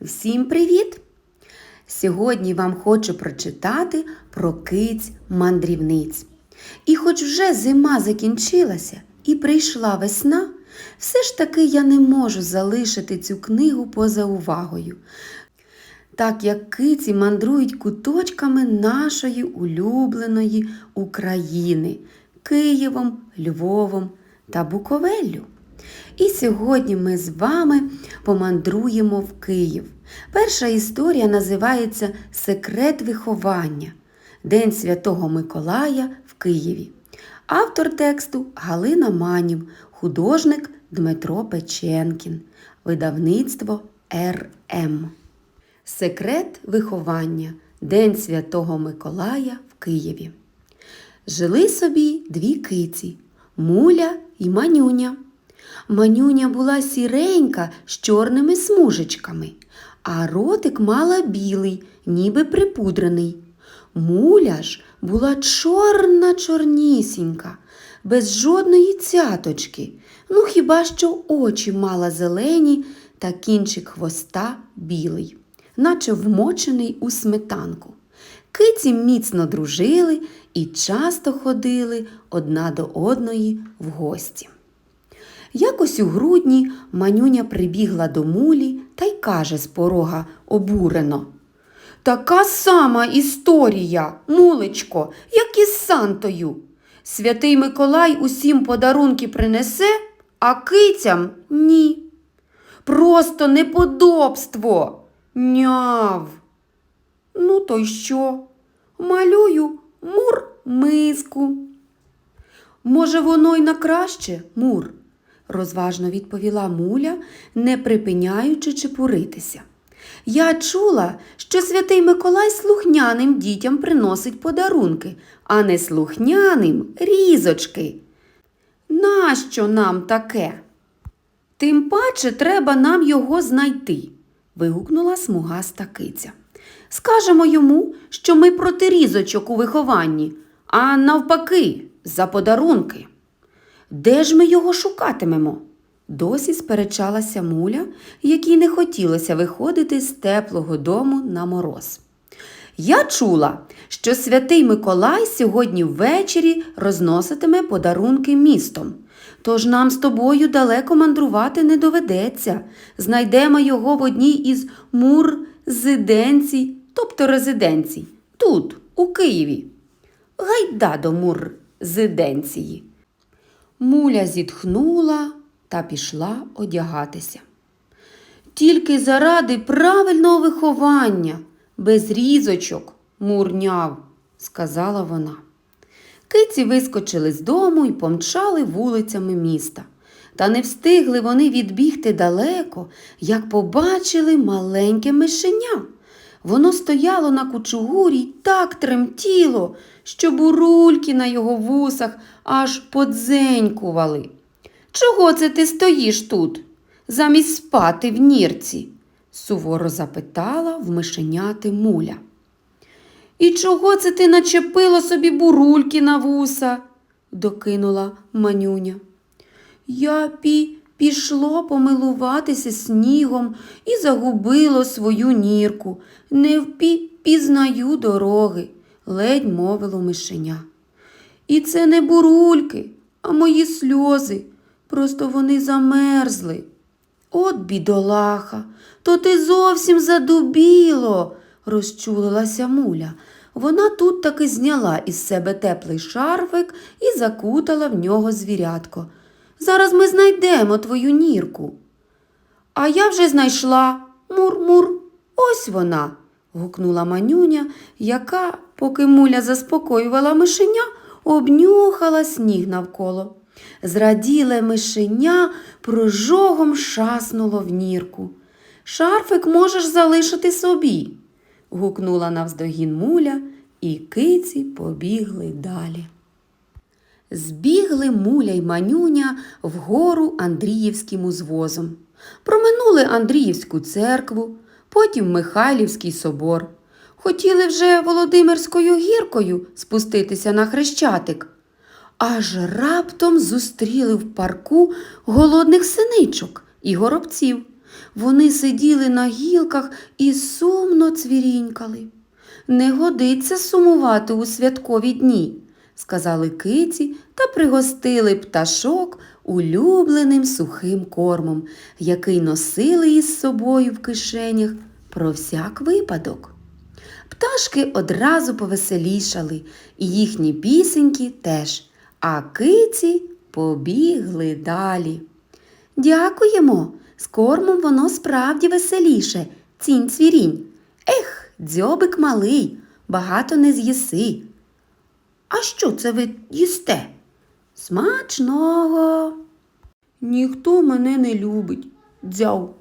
Всім привіт! Сьогодні вам хочу прочитати про киць мандрівниць. І хоч вже зима закінчилася і прийшла весна, все ж таки я не можу залишити цю книгу поза увагою. Так як киці мандрують куточками нашої улюбленої України Києвом, Львовом та Буковеллю. І сьогодні ми з вами помандруємо в Київ. Перша історія називається Секрет виховання. День Святого Миколая в Києві. Автор тексту Галина Манів, художник Дмитро Печенкін, видавництво РМ. Секрет виховання. День Святого Миколая в Києві. Жили собі дві киці Муля і Манюня. Манюня була сіренька з чорними смужечками, а ротик мала білий, ніби припудрений. Муля ж була чорна чорнісінька, без жодної цяточки, ну хіба що очі мала зелені та кінчик хвоста білий, наче вмочений у сметанку. Киці міцно дружили і часто ходили одна до одної в гості. Якось у грудні манюня прибігла до мулі та й каже з порога обурено. Така сама історія, мулечко, як із Сантою. Святий Миколай усім подарунки принесе, а кицям ні. Просто неподобство. Няв. Ну, то й що? Малюю мур миску. Може, воно й на краще, мур, розважно відповіла муля, не припиняючи чепуритися. Я чула, що святий Миколай слухняним дітям приносить подарунки, а не слухняним різочки. Нащо нам таке? Тим паче треба нам його знайти, вигукнула смугаста киця. Скажемо йому, що ми проти різочок у вихованні, а навпаки, за подарунки. Де ж ми його шукатимемо? Досі сперечалася муля, якій не хотілося виходити з теплого дому на мороз. Я чула, що святий Миколай сьогодні ввечері розноситиме подарунки містом. Тож нам з тобою далеко мандрувати не доведеться. Знайдемо його в одній із мур-зиденцій, тобто резиденцій, тут, у Києві. Гайда до мур-зиденції. Муля зітхнула та пішла одягатися. Тільки заради правильного виховання, без різочок, мурняв, сказала вона. Киці вискочили з дому і помчали вулицями міста. Та не встигли вони відбігти далеко, як побачили маленьке мишеня. Воно стояло на кучугурі й так тремтіло, що бурульки на його вусах аж подзенькували. Чого це ти стоїш тут, замість спати в нірці? суворо запитала в мишеняти муля. І чого це ти начепила собі бурульки на вуса? докинула манюня. Я пі пішло помилуватися снігом і загубило свою нірку. Не впі пізнаю дороги, ледь мовило мишеня. І це не бурульки, а мої сльози. Просто вони замерзли. От бідолаха, то ти зовсім задубіло, розчулилася муля. Вона тут таки зняла із себе теплий шарфик і закутала в нього звірятко. Зараз ми знайдемо твою нірку. А я вже знайшла. Мур-мур, ось вона. гукнула манюня, яка, поки муля заспокоювала мишеня, обнюхала сніг навколо. Зраділе мишеня прожогом шаснуло в нірку. Шарфик можеш залишити собі, гукнула навздогін муля, і киці побігли далі. Збігли муля й манюня вгору Андріївським узвозом. Проминули Андріївську церкву, потім Михайлівський собор. Хотіли вже Володимирською гіркою спуститися на хрещатик. Аж раптом зустріли в парку голодних синичок і горобців. Вони сиділи на гілках і сумно цвірінькали. Не годиться сумувати у святкові дні, сказали киці та пригостили пташок улюбленим сухим кормом, який носили із собою в кишенях про всяк випадок. Пташки одразу повеселішали, і їхні пісеньки теж, а киці побігли далі. Дякуємо, з кормом воно справді веселіше, цінь цвірінь. Ех, дзьобик малий, багато не з'їси. А що це ви їсте? Смачного. Ніхто мене не любить, дзяв.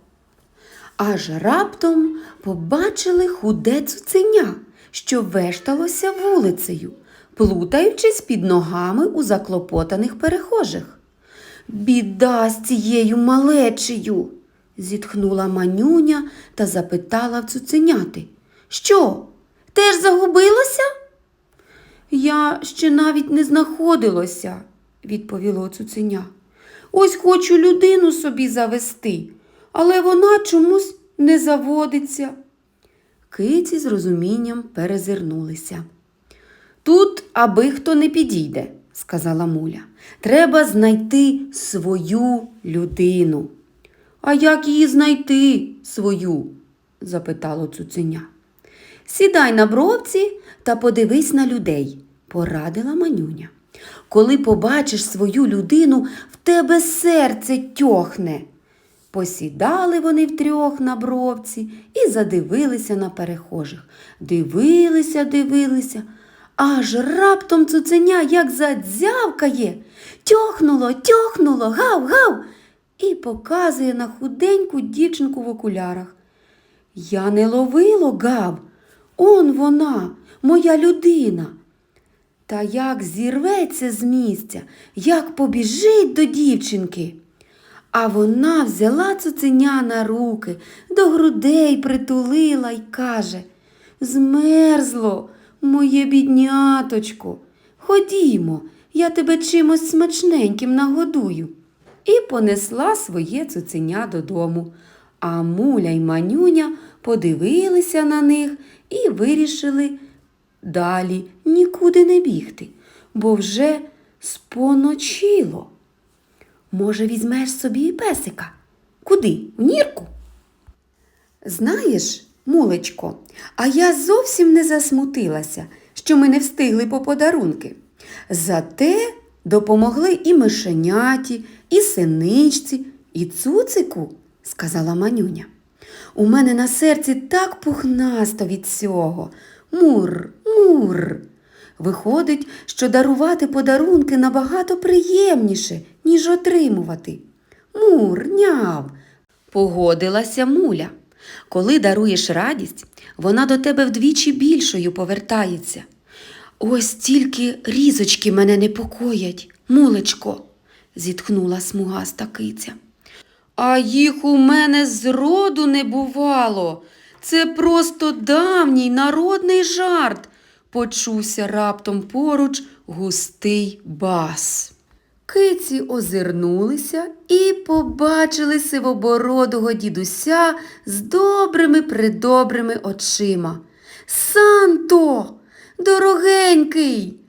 Аж раптом побачили худе цуценя, що вешталося вулицею, плутаючись під ногами у заклопотаних перехожих. Біда з цією малечею, зітхнула манюня та запитала в цуценяти. Що, теж загубилося? Я ще навіть не знаходилося, відповіло цуценя. Ось хочу людину собі завести, але вона чомусь не заводиться. Киці з розумінням перезирнулися. Тут аби хто не підійде, сказала муля. Треба знайти свою людину. А як її знайти свою? запитало цуценя. Сідай на бровці та подивись на людей, порадила манюня. Коли побачиш свою людину, в тебе серце тьохне. Посідали вони втрьох на бровці і задивилися на перехожих. Дивилися, дивилися, аж раптом цуценя як задзявкає. Тьохнуло, тьохнуло, гав, гав, і показує на худеньку дівчинку в окулярах. Я не ловило гав, он вона, моя людина. Та як зірветься з місця, як побіжить до дівчинки. А вона взяла цуценя на руки, до грудей притулила й каже Змерзло, моє бідняточко, ходімо, я тебе чимось смачненьким нагодую. І понесла своє цуценя додому. А муля й манюня подивилися на них і вирішили далі нікуди не бігти, бо вже споночило. Може, візьмеш собі і песика? Куди? В нірку? Знаєш, мулечко, а я зовсім не засмутилася, що ми не встигли по подарунки. Зате допомогли і мишеняті, і синичці, і цуцику, сказала манюня. У мене на серці так пухнасто від цього. Мур, мур. Виходить, що дарувати подарунки набагато приємніше, ніж отримувати. Мур, няв, погодилася муля. Коли даруєш радість, вона до тебе вдвічі більшою повертається. Ось тільки різочки мене непокоять, мулечко, зітхнула смугаста киця. А їх у мене зроду не бувало. Це просто давній народний жарт, почувся раптом поруч густий бас. Киці озирнулися і побачили сивобородого дідуся з добрими придобрими очима. Санто, дорогенький,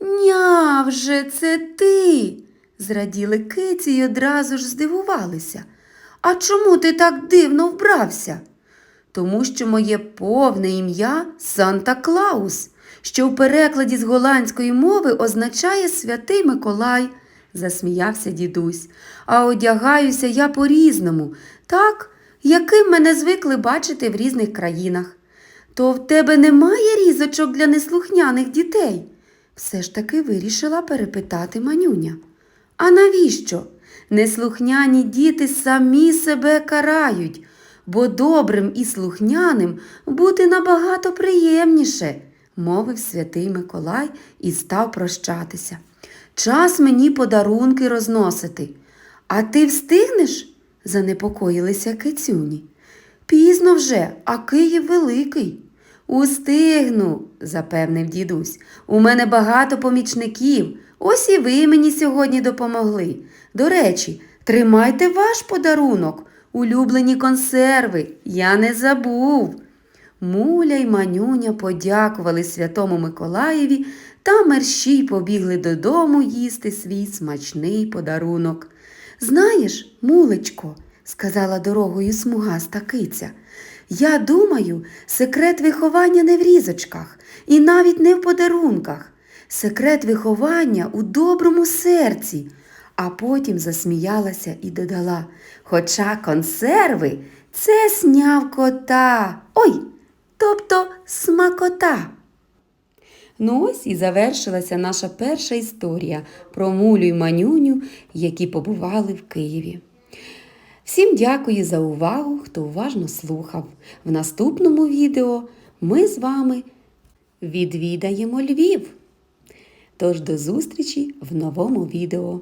нявже це ти? зраділи киці й одразу ж здивувалися. А чому ти так дивно вбрався? Тому що моє повне ім'я Санта Клаус, що в перекладі з голландської мови означає Святий Миколай, засміявся дідусь. А одягаюся я по-різному, так, яким мене звикли бачити в різних країнах. То в тебе немає різочок для неслухняних дітей? Все ж таки вирішила перепитати манюня. А навіщо? Неслухняні діти самі себе карають, бо добрим і слухняним бути набагато приємніше, мовив святий Миколай і став прощатися. Час мені подарунки розносити. А ти встигнеш? занепокоїлися кицюні. Пізно вже, а Київ великий. Устигну, запевнив дідусь. У мене багато помічників. Ось і ви мені сьогодні допомогли. До речі, тримайте ваш подарунок. улюблені консерви. Я не забув. Муля й манюня подякували святому Миколаєві та мерщій побігли додому їсти свій смачний подарунок. Знаєш, мулечко, сказала дорогою смугаста киця, я думаю, секрет виховання не в різочках і навіть не в подарунках. Секрет виховання у доброму серці. А потім засміялася і додала: Хоча консерви це снявкота. Ой, тобто смакота. Ну ось і завершилася наша перша історія про мулю й манюню, які побували в Києві. Всім дякую за увагу, хто уважно слухав. В наступному відео ми з вами відвідаємо Львів. Тож до зустрічі в новому відео.